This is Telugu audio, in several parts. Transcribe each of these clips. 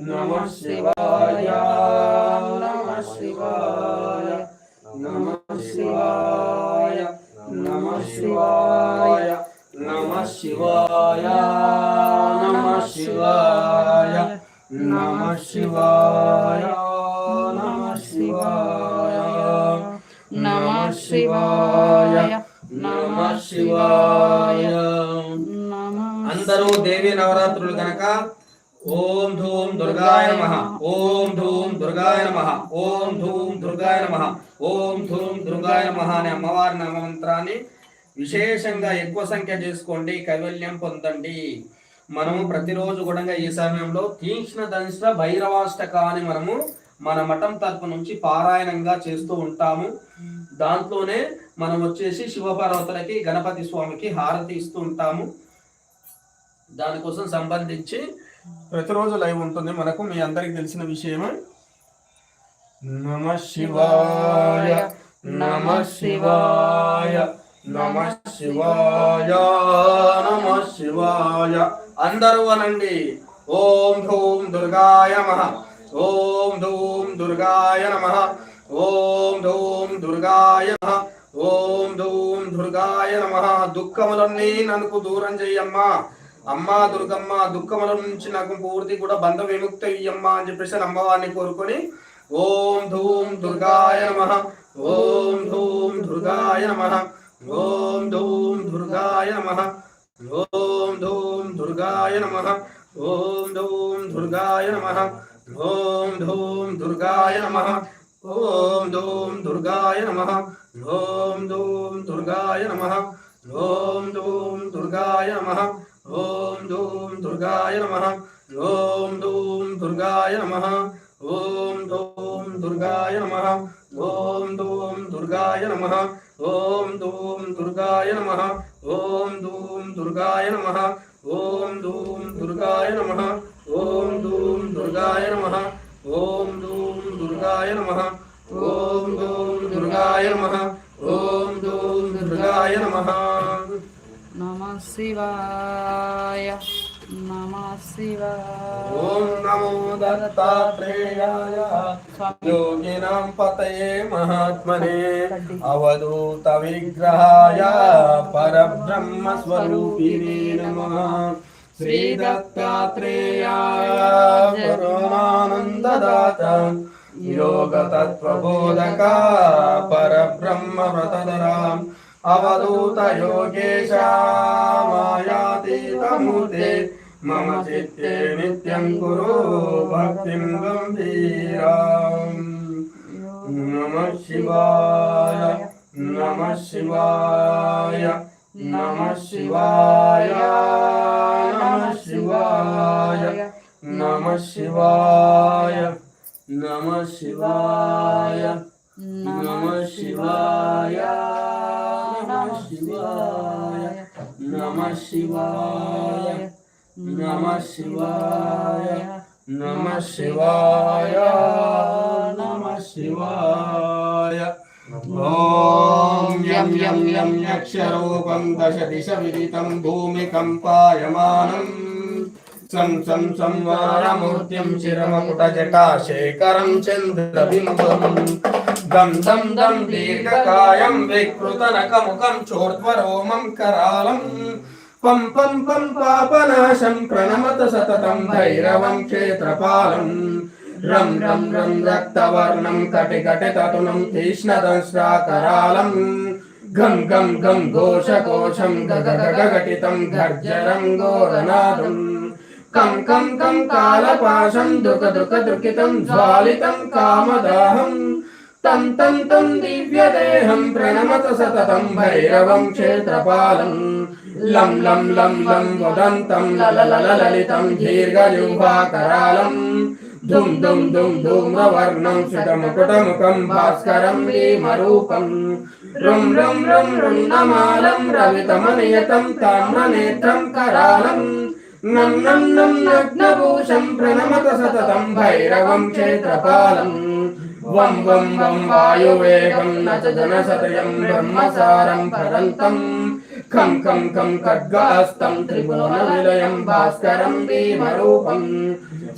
నమ శివాయ నమ శివాయ నమ శివాయ నమ శివాయ నమ శివాయ నమ శివాయ నమ శివాయ నమ శివాయ నమ శివాయ నమ శివాయ అందరూ దేవి నవరాత్రులు కనుక ఓం ధూం దుర్గాయ నమ. ఓం ధూం దుర్గాయ నమ. ఓం ధూం దుర్గాయ నమ. ఓం ధూం దుర్గాయ నమ అనే అమ్మవారి నామ మంత్రాన్ని విశేషంగా ఎక్కువ సంఖ్య చేసుకోండి. కైవల్యం పొందండి. మనము ప్రతిరోజు కూడా ఈ సమయంలో తీక్ష్ణ దంశ భైరవాష్టకాన్ని మనము మన మఠం తరపు నుంచి పారాయణంగా చేస్తూ ఉంటాము. దాంట్లోనే మనం వచ్చేసి శివపార్వతులకి గణపతి స్వామికి హారతి ఇస్తూ ఉంటాము. దానికోసం సంబంధించి ప్రతిరోజు లైవ్ ఉంటుంది. మనకు మీ అందరికి తెలిసిన విషయమే. నమ శివాయ నమ శివాయ నమ శివాయ నమ శివాయ. అందరూ అనండి. ఓం ధూం దుర్గాయ నమ. ఓం ధూం దుర్గాయ నమ. ఓం ధూం దుర్గాయ నమ. ఓం ధూం దుర్గాయ నమ. దుఃఖములన్నీ నన్ను దూరం చెయ్యమ్మా అమ్మా దుర్గమ్మ దుఃఖముల నుంచి నాకు పూర్తి కూడా బంధ విముక్త ఇయ్యమ్మ అని చెప్పేసి అమ్మవారిని కోరుకొని ఓం ధూం దుర్గాయ నమ ఓం ధూం దుర్గాయ నమ ఓం ధూం దుర్గాయ నమ ఓం ధూం దుర్గాయ నమ ఓం ధూం దుర్గాయ నమ ఓం ధూం దుర్గాయ నమ ఓం ధూం దుర్గాయ నమ ఓం ధూం దుర్గాయ నమ ఓం ధూం దుర్గాయ నమ దుర్గాయ నమ ఓం ధూం దుర్గాయ నమ ఓం ధూం దుర్గాయ నమ ఓం ధూం దుర్గాయ నమ ఓం ధూం దుర్గాయ నమ ఓం ధూం దుర్గాయ నమ ఓం ధూం దుర్గాయ నమ ఓం ధూం దుర్గాయ నమ ఓం ధూం దుర్గాయ నమ ఓం ధూం దుర్గాయ నమ ఓం ధూం దుర్గాయ నమ నమ శివాయ ॐ नमो दत्तात्रेयाय। योगिनां पतये महात्मने अवधूतविग्रहाय परब्रह्मस्वरूपिणे नमः। श्रीदत्तात्रेयाय परमानन्ददात योगतत्त्वबोधका अवधूत अवधूतयोगेशा मायातीतमूर्ते। కరుణానందదాత యోగ తత్వబోధక పరబ్రహ్మ వ్రతధరాం అవధూత యోగేశ మాయాతీతమూర్తే మమ చిత్తే నిత్యం కురు భక్తిం గంభీరాం నమ శివాయ నమ శివాయ నమ శివాయ నమ శివాయ నమ శివాయ నమ శివాయ నమ శివాయ నమ శివాయ ॐ यं यं यं यक्षरूपं दशदिश विदितं भूमिकम्पायमानम् सं सं संवारमूर्तिं शिरमकुटजटाशेखरं चन्द्रबिम्बम् दं दं दं दीर्घकायं विकृतनखमुखं चोर्ध्वरोमं करालम् పం పం పం పాపనాశం ప్రణమత సతతం భైరవం క్షేత్రపాలం. రం రం రం రక్తవర్ణం కటి కటి తటునం తీష్ణదంశ్రాకరాళం గం గం గం ఘోషకోశం గగగగటితం గర్జరం ఘోరనాదం. కం కం కం కాలపాశం దుఃఖ దుఃఖ దుఃఖితం జ్వాలితం కామదాహం. తం తం తం దివ్యదేహం ప్రణమత సతతం భైరవం క్షేత్రపాలం. లం లం లం లం వదంతం లలలలలితం దీర్ఘజుంభాకరాళం దుం దుం దుం ధూమ్రవర్ణం శుటముకుటముఖం భాస్కరం భీమరూపం. రుం రుం రుం రుణమాలం రవితమనియతం తామ్రనేత్రం కరాళం. నం నం నం నగ్నభూషం ప్రణమత సతతం భైరవం క్షేత్రపాలం. వం వం వం వాయువేగం నచ జనసతయం బ్రహ్మసారం పరంతం. ఖం ఖం ఖం ఖడ్గాస్తం త్రిభువన విలయం భాస్కరం భీమరూపం.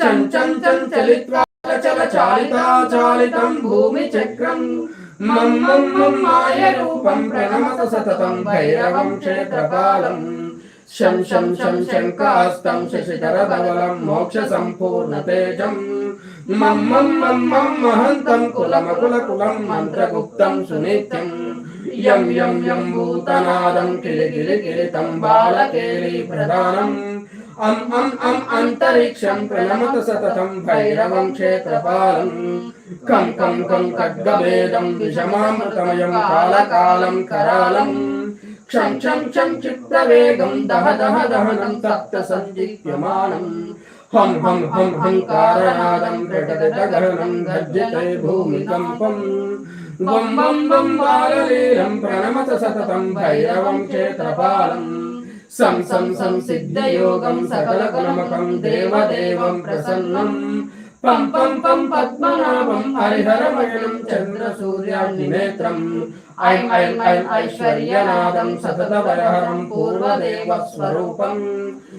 చం చం చం చలిత్వా చల చాలితా చాలితం భూమి చక్రం. మం మం మం మాయ రూపం ప్రణమత సతతం భైరవం క్షేత్రపాలం శం శం శం శంకాస్తం శశిధరధవలం మోక్ష సంపూర్ణ తేజం. మం మం మహంతం కులమకుల కులం మంత్రగుప్తం సునిత్యం. యం యం యం భూతనాదం కిలి కిలి కిలితం బాలకేలి ప్రధానం. అం అం అం అంతరిక్షం ప్రణమత సతతం భైరవం క్షేత్రపాలం. కం కం కం ఖడ్గభేదం విషమామృతమయం కాలకాలం కరాలం. క్షం క్షం క్షం చిత్తవేగం దహ దహ దహనం తప్త సందిప్యమానం. హం హం హం హంకారనాదం ప్రకటగహనం గర్జితే భూమికంపం వం వం వం బాలలీలం ప్రణమత సతతం భైరవం క్షేత్రపాలం. సం సం సం సిద్ధయోగం సకల గుణమకం దేవదేవం ప్రసన్నం. పం పం పం పద్మనాభం హరిహరమయనం చంద్ర సూర్యాగ్ని నేత్రం ఐం ఐం ఐం ఐశ్వర్యనాదం సతత వరహరం పూర్వదేవ స్వరూపం.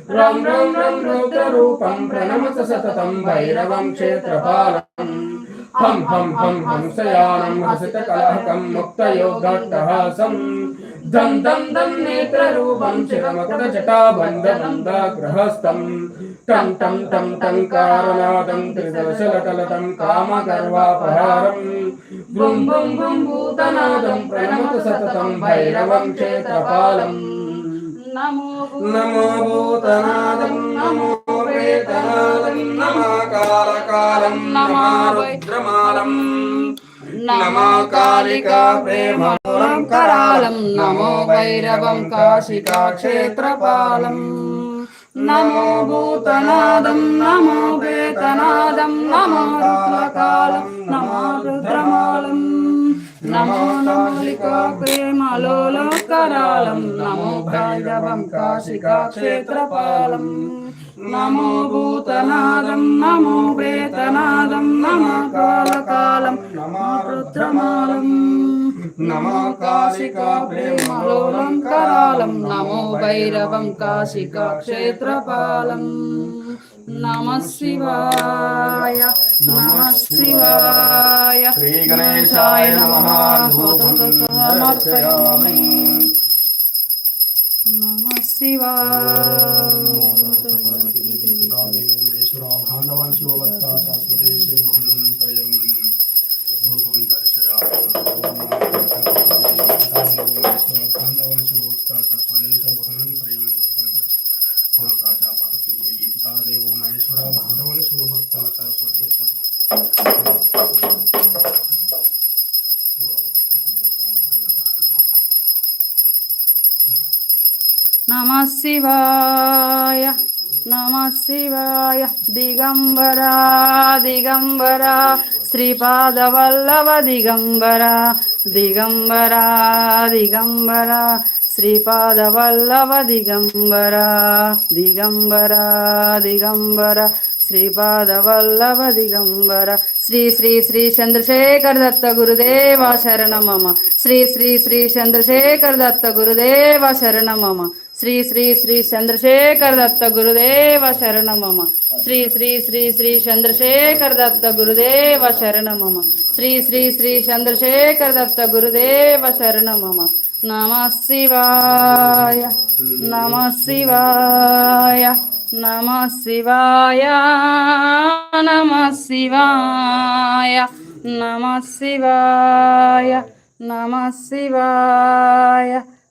రం రం రం రౌద్రరూపం ప్రణమత సతతం భైరవం క్షేత్రపాలం హం హం హం హంసయానం హసిత కలహకం ముక్తయోగట్టహాసం. దం దం దం నేత్రరూపం చిరమకుట జటాబంధబంధాగ్రహస్థం తం తం తం తంకారనాదం త్రిదర్శలకలతం కామగర్వాపహారం. భృం భృం భృం భూతనాదం ప్రణమత సతతం భైరవం చేతపాలం నమో భూతనాదం నమో ప్రేతనాదం నమాకారకారం నమారుద్రమాలం. నమో కాళికా కరాళం నమో భైరవం కాశికా క్షేత్రపాలం. నమో భూతనాదం నమో వేతనాదం నమో రుద్రకాలం నమో రుద్రమాలం నమో నాలికా ప్రేమలోలో నమో భైరవం కాశికా క్షేత్రపాలం నమో భూతనాదం నమో వేతనాదం నమో కాలకాలం నమో రుద్రమాలం. నమో కాళికా ప్రేమలోలం కరాళం నమో భైరవం కాశికా క్షేత్రపాలం నమ శివాయ నమ శివాయ శ్రీ గణేశాయ నమః నమ శివాయ నమ శివాయ నమ శివాయ. దిగంబరా దిగంబరా. శ్రీపాదవల్లవ దిగంబరా దిగంబరా దిగంబరా. శ్రీపాదవల్లవ దిగంబరా దిగంబరా దిగంబర. శ్రీపాదవల్లవ దిగంబర. శ్రీ శ్రీ శ్రీ చంద్రశేఖర దత్త గురుదేవ శరణ మమ శ్రీ శ్రీ శ్రీ చంద్రశేఖర దత్త గురుదేవ శరణ మమ శ్రీ శ్రీ శ్రీ చంద్రశేఖర దత్త గురుదేవ శరణ మమ శ్రీ శ్రీ శ్రీ శ్రీ చంద్రశేఖర దత్త గురుదేవ శరణ మమ శ్రీ శ్రీ శ్రీ చంద్రశేఖర దత్త గురుదేవ శరణమమ. నమ శివాయ. నమ శివాయ. నమ శివాయ. నమ శివాయ. నమ శివాయ. నమ శివాయ.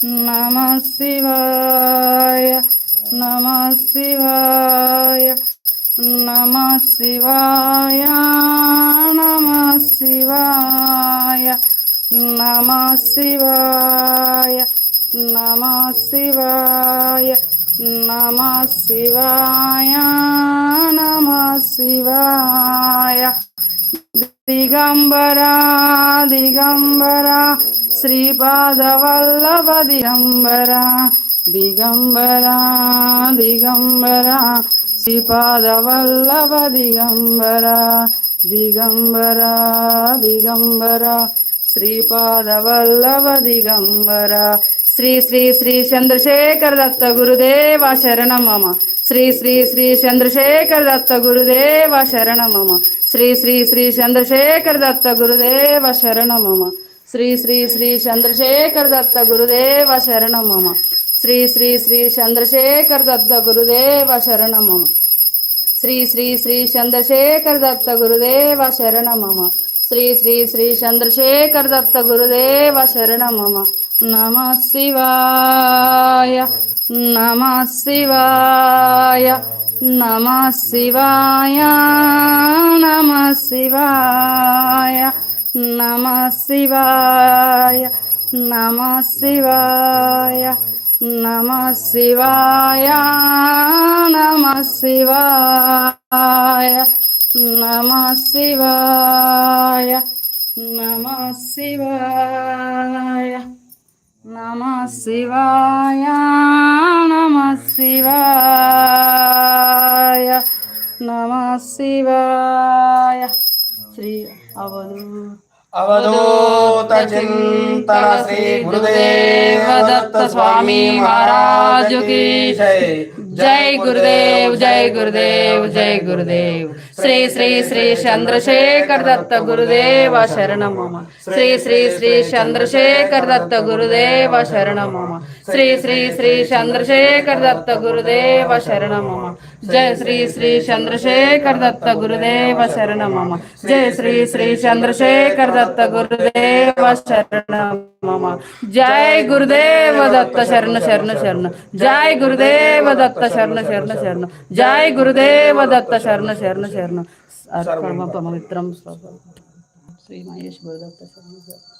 నమ శివాయ నమ శివాయ నమ శివాయ నమ శివాయ నమ శివాయ నమ శివాయ నమ శివాయ నమ శివాయ దిగంబరా దిగంబరా శ్రీపాదవల్లభ దిగంబరా దిగంబరా. దిగంబరా శ్రీపాదవల్లభ దిగంబరా దిగంబరా. దిగంబరా శ్రీపాదవల్లభ దిగంబరా శ్రీ శ్రీ శ్రీ చంద్రశేఖర దత్త గురుదేవ శరణం మమ శ్రీ శ్రీ శ్రీ చంద్రశేఖర దత్త గురుదేవ శరణం మమ శ్రీ శ్రీ శ్రీ చంద్రశేఖర దత్త గురుదేవ శరణం మమ శ్రీ శ్రీ శ్రీ చంద్రశేఖర దత్త గురుదేవ శరణం శ్రీ శ్రీ శ్రీ చంద్రశేఖర దత్త గురుదేవ శరణం శ్రీ శ్రీ శ్రీ చంద్రశేఖర దత్త గురుదేవ శరణమమ శ్రీ శ్రీ శ్రీ చంద్రశేఖర దత్త గురుదేవ శరణమమ నమ శివాయ. నమ శివాయ. నమ శివాయ. నమ శివాయ. నమ శివాయ నమ శివాయ నమ శివాయ నమ శివాయ నమ శివాయ నమ శివాయ నమ శివాయ నమ శివాయ నమ శివాయ. శ్రీ అవధూ अवधूत चिंतन श्री गुरुदेव दत्त स्वामी महाराज की जय। జై గురుదేవ్ జై గురుదేవ్ జై గురుదేవ్. శ్రీ శ్రీ శ్రీ చంద్రశేఖర్ దత్త గురుదేవ శరణమమ. శ్రీ శ్రీ శ్రీ చంద్రశేఖర్ దత్త గురుదేవ శరణమమ. శ్రీ శ్రీ శ్రీ చంద్రశేఖర్ దత్త గురుదేవ శరణమమ. జయ శ్రీ శ్రీ చంద్రశేఖర్ దత్త గురుదేవ శరణమమ. జయ శ్రీ శ్రీ చంద్రశేఖర్ దత్త గురుదేవ శరణమమ. జై గురుదేవ దత్త శరణ శరణ శరణ. జై గురుదేవ దత్త దత్త శరణ శరణ శరణ జయ గురుదేవ దత్త శరణ శరణ శరణ పవిత్రం శ్రీ మహేష్ గురుదత్త శరణ శరణ.